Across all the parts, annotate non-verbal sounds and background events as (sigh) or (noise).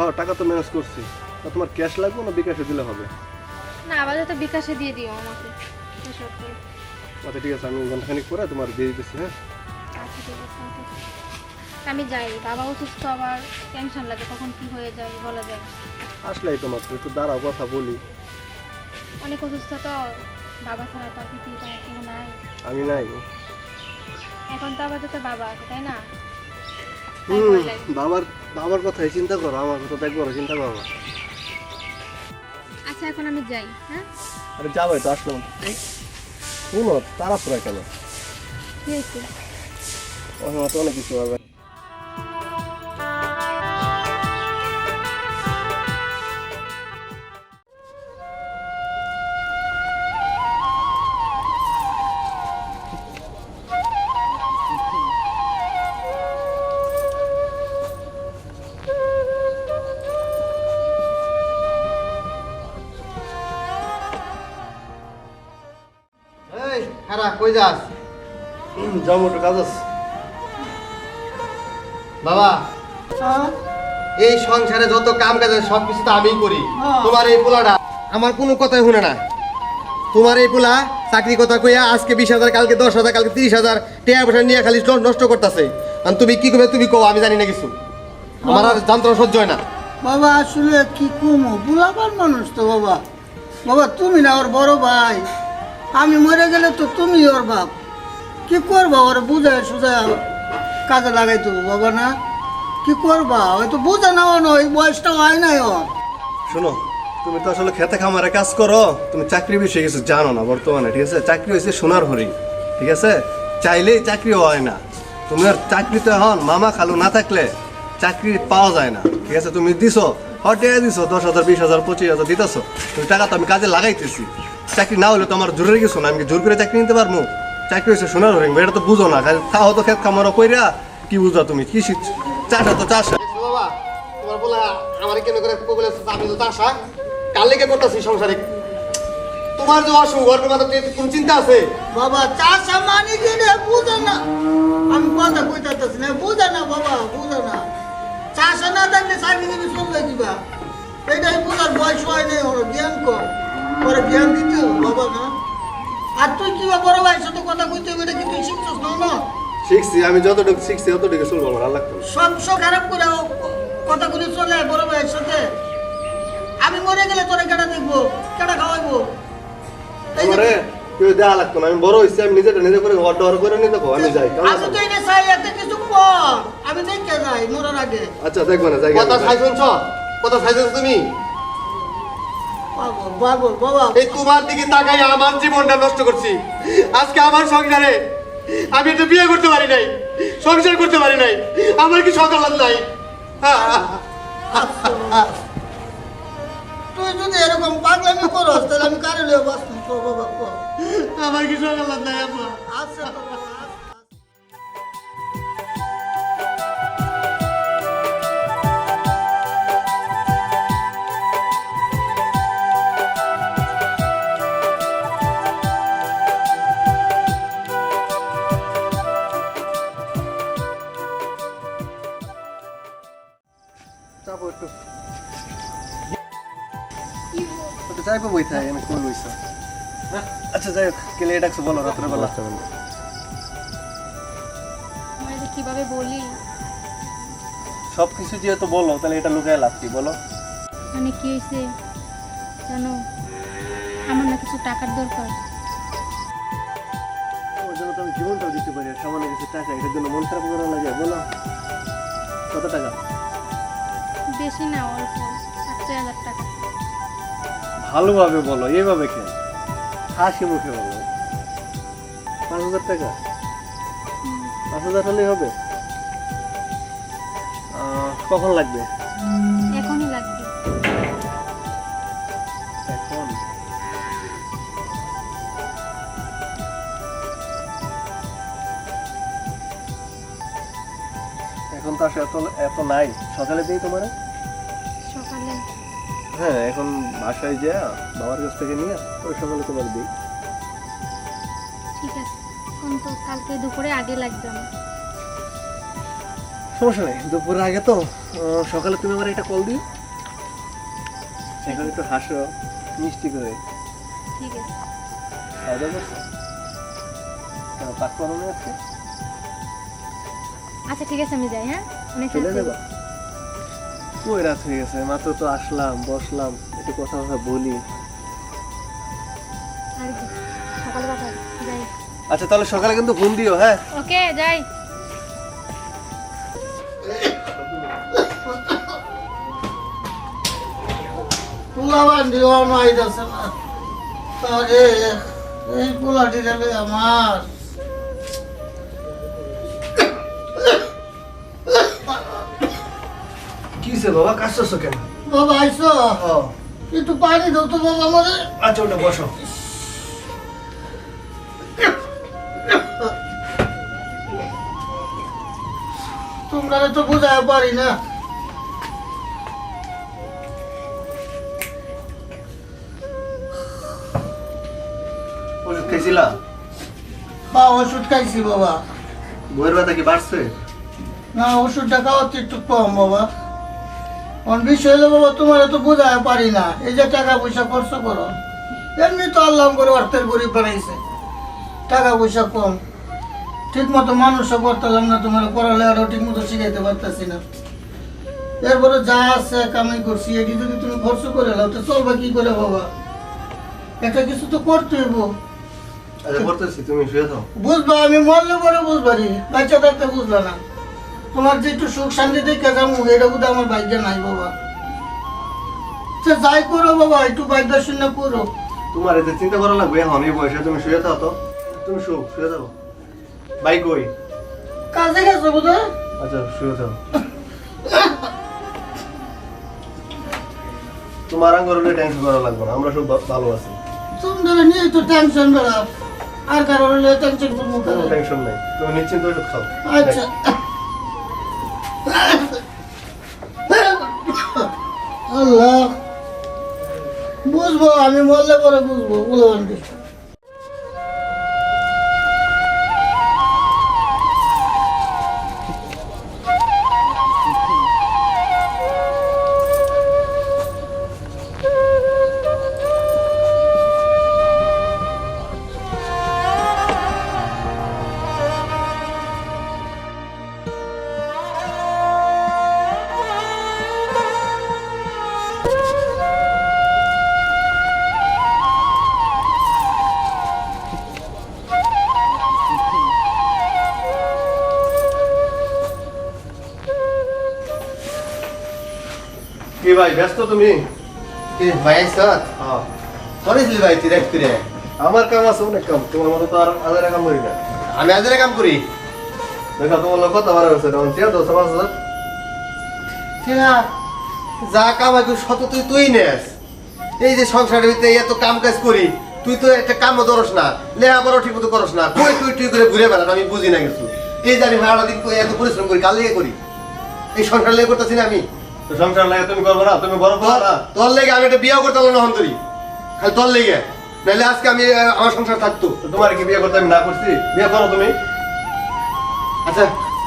হ্যাঁ টাকা তো ম্যানেজ করছি। তা তোমার ক্যাশ লাগবে না বিকাশে দিলে হবে? না আপাতত বিকাশে দিয়ে দিও আমাকে। এসব করে। আচ্ছা ঠিক আছে আমি ঘন্টাখানিক করে তোমার দিয়ে দিতেছি হ্যাঁ? আচ্ছা ঠিক আছে okay. আমি যাই বাবা অসুস্থ আবার টেনশন লাগে কখন কি হয়ে যায় বলা যায় না। আসলেই তো মাত্র একটু দাঁড়াও কথা বলি। অনেক অসুস্থ তো বাবা ছাড়া তো আর পৃথিবীতে আর কেউ নাই। আমি নাই। এখন তো আপাতত বাবা আছে তাই না? হুম, বাবার বাবার কথাই চিন্তা করো আমার কথা দেখব একবার চিন্তা করো না। আচ্ছা এখন আমি যাই হ্যাঁ? আরে যাবোই তো আসলাম। শুনো তাড়াহুড়া কেন? কি হয়েছে তো অনেক কিছু হবে। এই কই যাস? যাব একটু কাজ আছে। বাবা এই সংসারে যত কাম কাজ আছে সব কিছু তো আমিই করি। তোমার এই পোলাটা আমার কোনো কথাই শুনে না। তোমার এই পোলা চাকরি কথা কইয়া আজকে বিশ হাজার কালকে দশ হাজার কালকে তিরিশ হাজার টেয়া পয়সা নিয়ে খালি নষ্ট করতেছে। আর তুমি কি করবে তুমি কও আমি জানি না কিছু। আমার আর যন্ত্রণা সহ্য হয় না। বাবা আসলে কি কমো? বুলাবার মানুষ তো বাবা। বাবা তুমি না ওর বড় ভাই। আমি মরে গেলে তো তুমি ওর বাপ। কি করবা ওর বুঝায় সুঝায় কাজে লাগাই তো বাবা না? কি করবা? হয়তো বুঝে নাও না ওই বয়সটা হয় নাই ওর। শোনো, তুমি তো আসলে খেতে খামারে কাজ করো, তুমি চাকরি বিষয়ে কিছু জানো না বর্তমানে, ঠিক আছে? চাকরি হয়েছে সোনার হরিণ ঠিক আছে? চাইলেই চাকরি হয় না। তুমি আর চাকরিতে হন মামা খালু না থাকলে চাকরি পাওয়া যায় না, ঠিক আছে? তুমি দিছো হটে দিছো, দশ হাজার, বিশ হাজার, পঁচিশ হাজার দিতেছো। তুমি টাকা তো আমি কাজে লাগাইতেছি। চাকরি না হলে তো আমার জোরের কিছু না আমি জোর করে চাকরি নিতে পারব? চাকরি হয়েছে সোনার হরিণ এটা তো বুঝো না খালি তাও তো খেত খামারও কইরা কি বুঝা তুমি কি শিখ চাষা তো চাষা। বাবা তোমার বলা আমার কেন করে বলে আমি তো চাষা। কাল করতেছি সংসারে? তোমার যে অসুখ কোন চিন্তা আছে? বাবা চাষা মানি কি রে? বুঝে না। আমি কথা কইতাছি না বুঝে না বাবা বুঝে না। চাষা না দিবি দিবা এটাই বুঝার বয়স হয় নাই জ্ঞান কর ওরা জ্ঞান দিতে বাবা না আর তুই কি বড় ভাইয়ের সাথে কথা কইতে হবে এটা কি তুই শিখছিস? না না। শিখছি আমি যতটুকু শিখছি ততটুকু চলবো আমার আল্লাহ সব সব খারাপ করে ও কথা করে চলে বড় ভাইয়ের সাথে। আমি মরে গেলে তোরা কেটা দেখব? কেটা খাওয়াইবো? আমারে কেউ দেওয়া লাগতো না আমি বড় হয়েছি আমি নিজেটা নিজে করে ঘর ডর করে নিতে আমি যাই আমি? তো এটা চাই এতে কিছু পর আমি দেখে যাই মরার আগে। আচ্ছা দেখবে না জায়গা কথা খাই শুনছ? কথা খাই তুমি? পাগল বাবা এই তোমার দিকে তাকাই আমার জীবনটা নষ্ট করছি। আজকে আমার সংসারে আমি একটা বিয়ে করতে পারি নাই সংসার করতে পারি নাই আমার কি সকাল নাই? তুই যদি এরকম পাগলামি করস তাহলে আমি কারে লিয়ে তো বাবা আমার কি সকাল নাই আম্মা তো আচ্ছা। কই বইছ আচ্ছা যাই হোক কেলে ডাকছো বলো রাত্রে বেলা। আমি কীভাবে বলি? সব কিছু যেহেতু বলো তাহলে এটা লুকায় লাভ কি বলো? মানে কি হয়েছে জানো আমার না কিছু টাকার দরকার। ওর জন্য তো আমি জীবনটাও দিতে পারি আর সামান্য কিছু টাকা এটার জন্য মন খারাপ করা লাগে বলো। কত টাকা? বেশি না অল্প সাত ছয় হাজার টাকা। ভালোভাবে বলো এইভাবে কেন হাসি মুখে বলো। পাঁচ হাজার টাকা? পাঁচ হাজার হলেই হবে? কখন লাগবে? এখনই লাগবে। এখন? এখন তো আসলে এত নাই। সকালে দিই তোমার? হ্যাঁ এখন বাসায় যা বাবার কাছ থেকে নিয়ে ওই সকালে তোমার দিই। ঠিক আছে। এখন তো কালকে দুপুরে আগে লাগবে আমার। সমস্যা নেই দুপুরের আগে তো সকালে তুমি আমার একটা কল দিও। এখন একটু হাসো মিষ্টি করে। ঠিক আছে। খাওয়া দাওয়া করছ? পাক আচ্ছা ঠিক আছে আমি যাই হ্যাঁ? অনেক চলে যাবা? কই রাত হয়ে গেছে মাত্র তো আসলাম বসলাম একটু কথা কথা বলি আচ্ছা তাহলে সকালে কিন্তু ফোন দিও হ্যাঁ? ওকে যাই। পোলাবান দিও মাইদাছে না। তারে এই পোলাটি আমার। কিসে বাবা কাশছো কেন? বাবা আইসো। একটু পানি দাও তো বাবা আমারে। আচ্ছা ওটা বসো। তোমরা তো বোঝায় পারি না। ওষুধ খাইছিলা? বা ওষুধ খাইছি বাবা। বইয়ের ব্যথা কি বাড়ছে? না ওষুধটা খাওয়াতে একটু কম বাবা। কোন বিষয় হলো বাবা তোমার তো বোঝায় পারি না। এই যে টাকা পয়সা খরচ করো। এমনি তো আল্লাহ করে অর্থের গরিব বানাইছে। টাকা পয়সা কম। ঠিক মতো মানুষও করতাম না তোমার পড়ালেখাটাও ঠিক মতো শিখাইতে পারতেছি না। এরপরে যা আছে কামাই করছি এটি যদি তুমি খরচ করে লাও তো চলবে কি করে বাবা? একটা কিছু তো করতে হইব। আচ্ছা বুঝবা আমি মরলে পরে বুঝবারি বাচ্চা থাকতে বুঝলা না। তোমার যে একটু সুখ শান্তি দেখে যাব এটা বোধ আমার ভাগ্যে নাই বাবা। সে যাই করো বাবা একটু ভাগ্য শূন্য করো। তোমার এতে চিন্তা করা লাগবে? এখন এই বয়সে তুমি শুয়ে তো তুমি শু শুয়ে থাও বাই কই? কাজে গেছো বোধ আচ্ছা শুয়ে থাও তোমার আঙ্গরে টেনশন করা লাগবে না আমরা সব ভালো আছি। তুমি নিয়ে তো টেনশন বেড়া। আর কারও হলে টেনশন করব টেনশন নাই। তুমি নিশ্চিন্ত ওষুধ খাও। আচ্ছা। মরলে পরে বুঝব উলবন্দি কি ভাই ব্যস্ত তুমি? ভাই হ্যাঁ। করেছিলি ভাই তুই দেখ তুই আমার কাম আছে অনেক কাম তোমার মতো তো আর আধারে কাম করি না। আমি আজরে কাম করি? দেখো তোমার লোক কত বার হয়েছে তখন চেয়ে দশ পাঁচ হাজার ঠিক যা কামাই তুই শত তুই তুই নেস। এই যে সংসারের ভিতরে এত কাম কাজ করি তুই তো একটা কামও ধরস না লেখাপড়াও ঠিক মতো করস না কই তুই তুই করে ঘুরে বেড়াস আমি বুঝি না কিছু। এই যে আমি দিন এত পরিশ্রম করি কাল লেগে করি? এই সংসার লেগে করতেছি না আমি? তো সংসার লাগে তুমি করব না তুমি বড় করো না তোর লেগে আমি একটা বিয়েও করতে পারলাম না হন্তরি খালি তোর লেগে। নাহলে আজকে আমি আমার সংসার থাকতো। তো তোমার কি বিয়ে করতে আমি না করছি? বিয়ে করো তুমি। আচ্ছা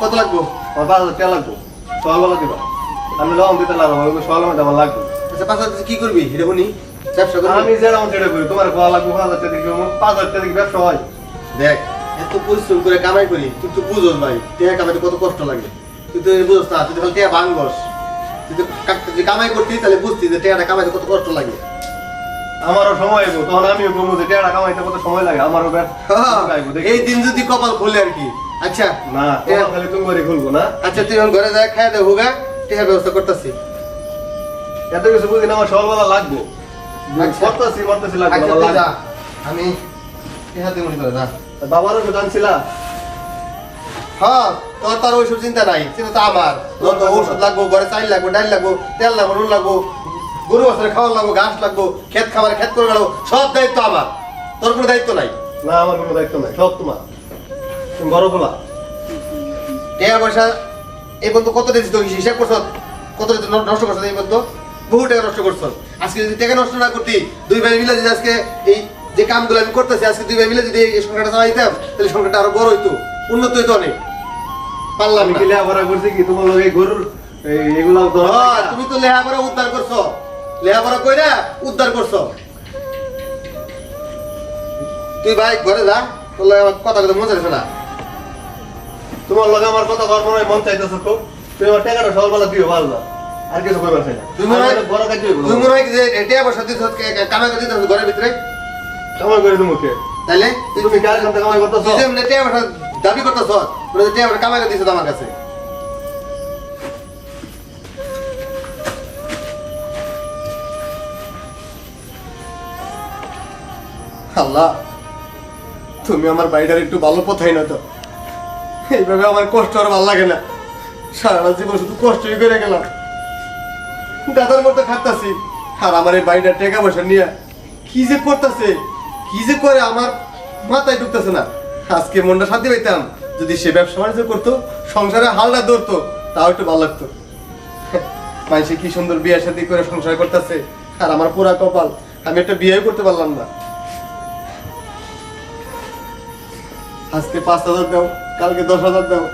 কত লাগবো? আমার পাঁচ হাজার টাকা লাগবো। সকালবেলা দিবা। আমি দিতে লাগবো আমি সকালের মধ্যে আমার লাগবে। আচ্ছা পাঁচ হাজার কি করবি? ব্যবসা আমি করি তোমার লাগবে পাঁচ হাজার টাকা পাঁচ হাজার টাকা ব্যবসা হয়। দেখ এত পরিশ্রম করে কামাই করি তুই তো বুঝোস ভাই টেহা কামাইতে কত কষ্ট লাগে। তুই তো বুঝোস না তুই খালি টেহা ভাঙবস যদি কামাই করতি তাহলে বুঝতি যে টেহাটা কামাইতে কত কষ্ট লাগে। আমারও সময় আইবো তখন আমিও কমবো যে টাকা কামাইতে কত সময় লাগে আমারও ব্যবসা এই দিন যদি কপাল খোলে আর কি। আচ্ছা না খালি তুমি ঘরে খুলবো না। আচ্ছা তুই ঘরে যায় খাই দে হোগা টেহার ব্যবস্থা করতেছি। এত কিছু বুঝি না আমার সকালবেলা লাগবো। আচ্ছা। করতেছি লাগবো আচ্ছা আমার তুই যা লাগবে। আমি টেহা তুই মনে করে যা। বাবারও তো জানছিলা হ্যাঁ তোর তার ওইসব চিন্তা নাই চিন্তা তো আমার। যত ঔষধ লাগবো। ঘরে চাল লাগবো ডাল লাগবো তেল লাগবো নুন লাগবো গরু বাছরে খাওয়ার লাগবো ঘাস লাগবো ক্ষেত খাবার ক্ষেত করে গেল সব দায়িত্ব আমার। তোর কোনো দায়িত্ব নাই? না আমার কোনো দায়িত্ব নাই সব তোমার। তুমি বড় বলা টাকা পয়সা এই পর্যন্ত কত দিয়েছিস তো হিসাব করছ? কত নষ্ট করছ এই পর্যন্ত? বহু টাকা নষ্ট করছ। আজকে যদি টাকা নষ্ট না করতি দুই ভাই মিলে যদি আজকে এই যে কামগুলো আমি করতেছি আজকে দুই ভাই মিলে যদি এই সংখ্যাটা চালাই দিতাম তাহলে সংখ্যাটা আরও বড় হইতো উন্নত হইতো অনেক। পারলাম। কি লেখাপড়া করছি কি? তোমার লগে গরুর এই- এগুলা ধরা? তুমি তো লেখাপড়া উদ্ধার করছ। লেখাপড়া কইরা উদ্ধার করছ। তুই ভাই ঘরে যা তোর লগে আমার কথা কথা মনে না। তোমার লগে আমার কথা কর মনে মন চাইতেছে খুব। তুমি আমার টাকাটা সকালবেলা দিও ভালো না। আর কিছু করবার চাই না। তুই মনে হয় বড় কাজ। তুই মনে হয় যে এটা বসা দিছ কামে করে দিছ ঘরের ভিতরে? কামাই করে তুমি তুই তুমি কার কামাই করতেছ? দাবি করতেছ? বলে যে টিয়া বসা কামে দিছ আমার কাছে। আল্লাহ, তুমি আমার বাড়িটার একটু ভালো পথাই না তো। এইভাবে আমার কষ্ট আর ভালো লাগে না। সারা জীবন শুধু কষ্টই করে গেলাম। দাদার মতো খাটতাছি, আর আমার এই বাড়িটা টাকা পয়সা নিয়ে কি যে করতেছে, কি যে করে আমার মাথায় ঢুকতেছে না। আজকে মনটা শান্তি পাইতাম। যদি সে ব্যবসা বাণিজ্য করতো, সংসারে হালটা ধরতো, তাও একটু ভালো লাগতো। মানুষে কি সুন্দর বিয়ে সাথে করে সংসার করতেছে, আর আমার পুরা কপাল, আমি একটা বিয়ে করতে পারলাম না। আজকে পাঁচ হাজার দাও, কালকে দশ হাজার দাও।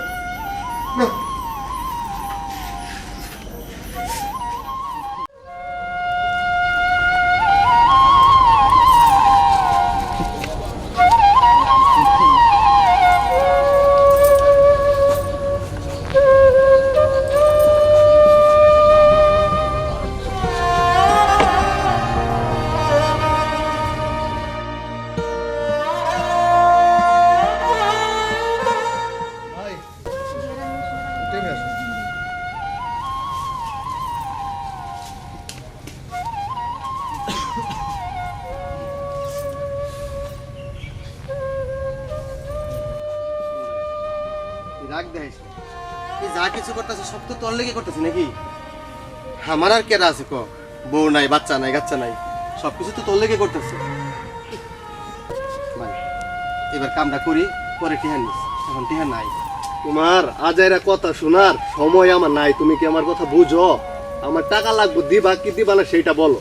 কিছু করতেছিস সব তো তোর লেগে করতেছিস নাকি? আমার আর কেরা আছে ক? বউ নাই বাচ্চা নাই কাচ্চা নাই সব কিছু তো তোর লেগে করতেছে। এবার কামটা করি পরে টিহান নিস এখন টিহান নাই। তোমার আজাইরা কথা শোনার সময় আমার নাই তুমি কি আমার কথা বুঝো? আমার টাকা লাগবে দিবা কি দিবা না সেইটা বলো।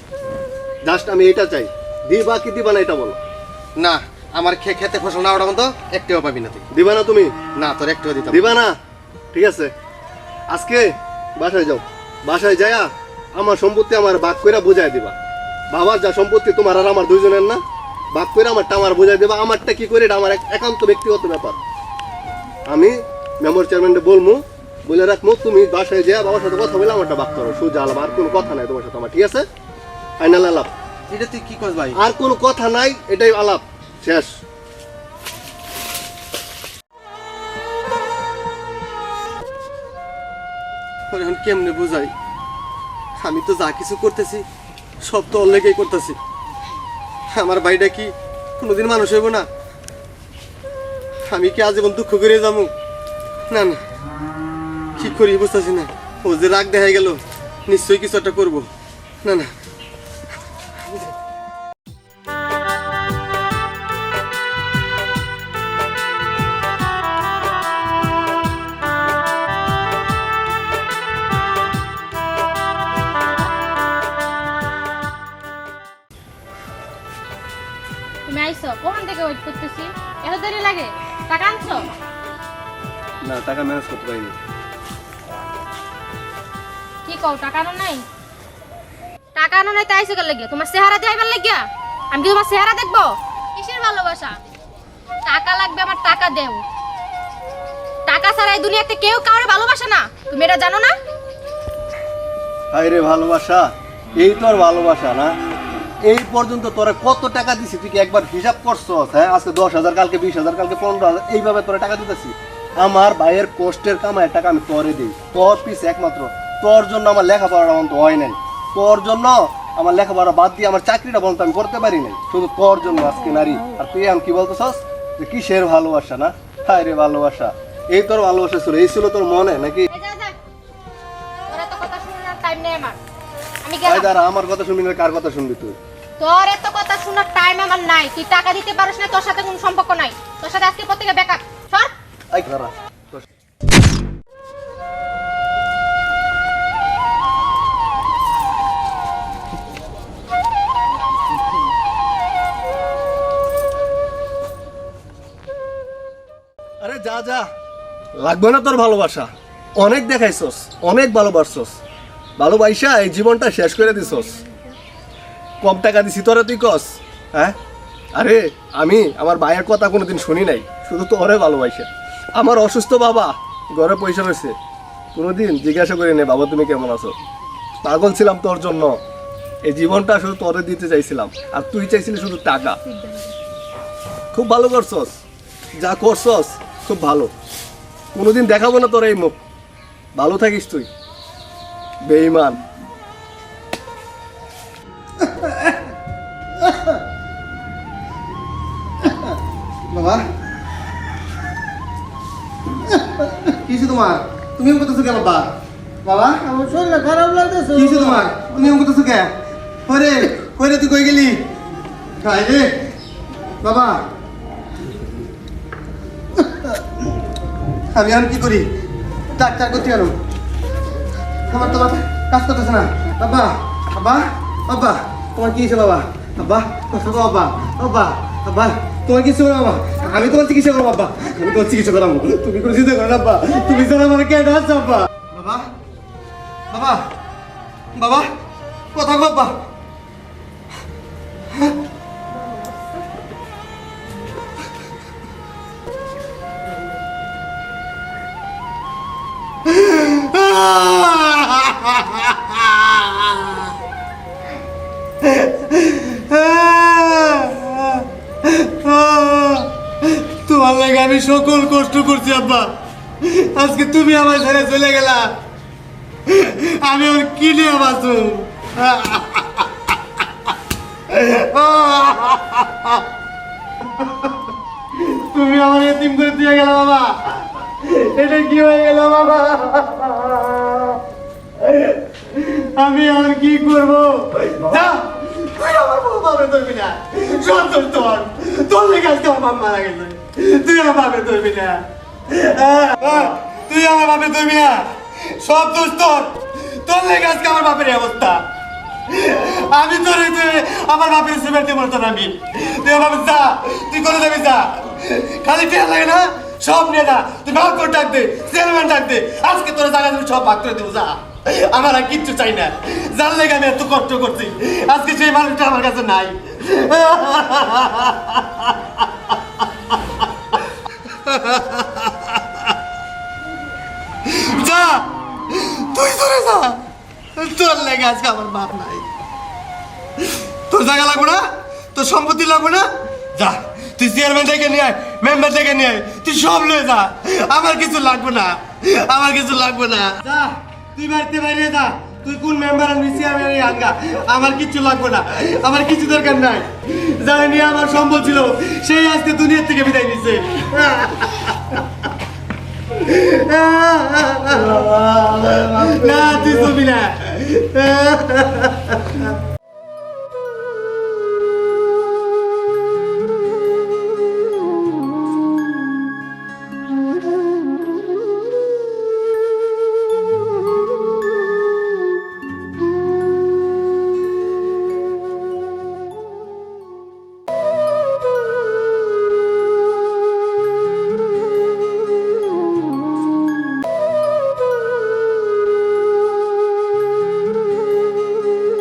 জাস্ট আমি এটা চাই দিবা কি দিবা না এটা বলো। না আমার খে খেতে ফসল না ওটা মতো একটাও পাবি না তুই। দিবা না তুমি? না তোর একটাও দিতে দিবা না? ঠিক আছে। আজকে বাসায় যাও। বাসায় যায়া আমার সম্পত্তি আমার বাদ কইরা বুঝাই দিবা। বাবার যা সম্পত্তি তোমার আর আমার দুইজনের না বাদ করে আমারটা আমার বুঝাই দিবা। আমারটা কি করে এটা আমার একান্ত ব্যক্তিগত ব্যাপার। আমি মেম্বার চেয়ারম্যানকে বলব বলে রাখব তুমি বাসায় যা বাবার সাথে কথা বলে আমারটা বাদ করো। সোজা আলাপ আর কোনো কথা নাই তোমার সাথে আমার ঠিক আছে? ফাইনাল আলাপ। এটা তুই কি করস ভাই? আর কোনো কথা নাই এটাই আলাপ। শেষ। ওর এখন কেমনে বোঝাই? আমি তো যা কিছু করতেছি, সব তো অল্লেগেই করতেছি। আমার বাড়িটা কি কোনোদিন মানুষ হইব না? আমি কি আজীবন দুঃখ করে যাব? না না। কি করি বুঝতেছি না। ও যে রাগ দেখা গেল, নিশ্চয়ই কিছু একটা করব। না না। লাগে? টাকা আনছো? না টাকা ম্যানেজ করতে পারিনি। কি কও টাকা আনো নাই? টাকা আনো নাই তাই আইসো গেল লাগিয়া? তোমার চেহারা দেখাইবার লাগিয়া? আমি কি তোমার চেহারা দেখব? কিসের ভালোবাসা? টাকা লাগবে আমার টাকা দেও। টাকা ছাড়া এই দুনিয়াতে কেউ কাউরে ভালোবাসে না। তুমি এটা জানো না? হায় রে ভালোবাসা এই তোর ভালোবাসা না। এই পর্যন্ত তোরা কত টাকা দিছি? তুই কি একবার হিসাব করছ হ্যাঁ? আজকে দশ হাজার কালকে বিশ হাজার কালকে পনেরো হাজার এইভাবে তোরা টাকা দিতেছি। আমার ভাইয়ের কষ্টের কামায় টাকা আমি তোরে দিই। তোর পিস একমাত্র। তোর জন্য আমার লেখাপড়াটা বন্ধ হয় নাই। তোর জন্য আমার লেখাপড়া বাদ দিয়ে আমার চাকরিটা বন্ধ আমি করতে পারি নাই। শুধু তোর জন্য আজকে নারী। আর তুই আমি কি বলতেছস? যে কিসের ভালোবাসা না? হায় রে ভালোবাসা। এই তোর ভালোবাসা ছিল এই ছিল তোর মনে নাকি? আমার কথা শুনবি না কার কথা শুনবি তুই? তোর এত কথা শোনার টাইম আমার নাই। তুই টাকা দিতে পারিস না তোর সাথে কোনো সম্পর্ক নাই। তোর সাথে আজকে প্রত্যেকে বেকার সর। এই দাঁড়া। আরে যা যা। লাগবে না তোর ভালোবাসা। অনেক দেখাইছস অনেক ভালোবাসছস। ভালোবাসা এই জীবনটা শেষ করে দিছস। কম টাকা দিছি তোরা তুই কস হ্যাঁ? আরে, আমি আমার ভাইয়ের কথা কোনোদিন শুনি নাই, শুধু তোরে ভালোবাসা। আমার অসুস্থ বাবা ঘরে পয়সা রয়েছে, কোনোদিন জিজ্ঞাসা করি নে বাবা, তুমি কেমন আছো? পাগল ছিলাম তোর জন্য। এই জীবনটা শুধু তোরে দিতে চাইছিলাম, আর তুই চাইছিলি শুধু টাকা। খুব ভালো করছস, যা করছস, খুব ভালো। কোনোদিন দেখাবো না তোর এই মুখ। ভালো থাকিস তুই। বেঈমান। তোমার? তুমি করতেছো কেন বাবা বাবা? আমার শরীরটা খারাপ লাগতেছে। কিছু তোমার? তুমি করতেছো কে? ওরে ওরে তুই কই গেলি? রে। বাবা। আমি আর কি করি? ডাক্তার করতে গেল আমার তো কাজ করতেছে না। বাবা বাবা বাবা। তোমার কি হয়েছে বাবা? বাবা বাবা বাবা বাবা। তোমার কিছু না বাবা? আমি তোমার চিকিৎসা করব বাবা আমি তোমার চিকিৎসা করাবো। তুমি কোনো চিন্তা করো না তুমি জানো আমার কে ডাস বাবা। বাবা। বাবা। কথা কবা আমি সকল কষ্ট করছি, আব্বা। আজকে তুমি আমার ছেড়ে চলে গেলা। আমি ওর কি নিয়ে বাঁচু তুমি আমার এতিম করে দিয়ে গেল, বাবা। এটা কি হয়ে গেল, বাবা? আমি আর কি করব? তুই আমার বউ বাবা ধরবি না সব তোর তোর। তোর লেগে আজকে আমার মারা গেছে। তুই আমার বাপে ধরবি না তুই আমার বাপে ধরবি না সব দোষ তোর। তোর লেগে আজকে আমার বাপের অবস্থা। আমি তোর আমার বাপের সিমেন্টে মরতাম আমি তুই আমার যা, তুই করে যাবি যা। খালি টেয়া লাগে না, সব নিয়ে যা। তুই ভাগ করে ডাক দে, চেয়ারম্যান ডাক দে। আজকে তোর জায়গা তুমি সব ভাগ করে দেবো, যা। আমার আর কিচ্ছু চাই না। যার লেগে এত কষ্ট করছি। আজকে সেই মানুষটা আমার কাছে নাই। (laughs) লেগে আজকে আমার বাপ নাই। তোর জায়গা লাগবে না? তোর সম্পত্তি লাগবে না? যা, তুই চেয়ারম্যান থেকে নিয়ে আয় মেম্বার থেকে নিয়ে আয়, তুই সব লয়ে যা। আমার কিছু লাগবে না। আমার কিছু লাগবে না। যা, তুই বাড়িতে বাইরে যা। তুই কোন মেম্বার আর চেয়ারম্যান আঙ্গা আমার কিছু লাগবে না। আমার কিছু দরকার নাই। যারা নিয়ে আমার সম্বল ছিল, সেই আজকে দুনিয়ার থেকে বিদায় নিছে। না, তুই না। É. (laughs)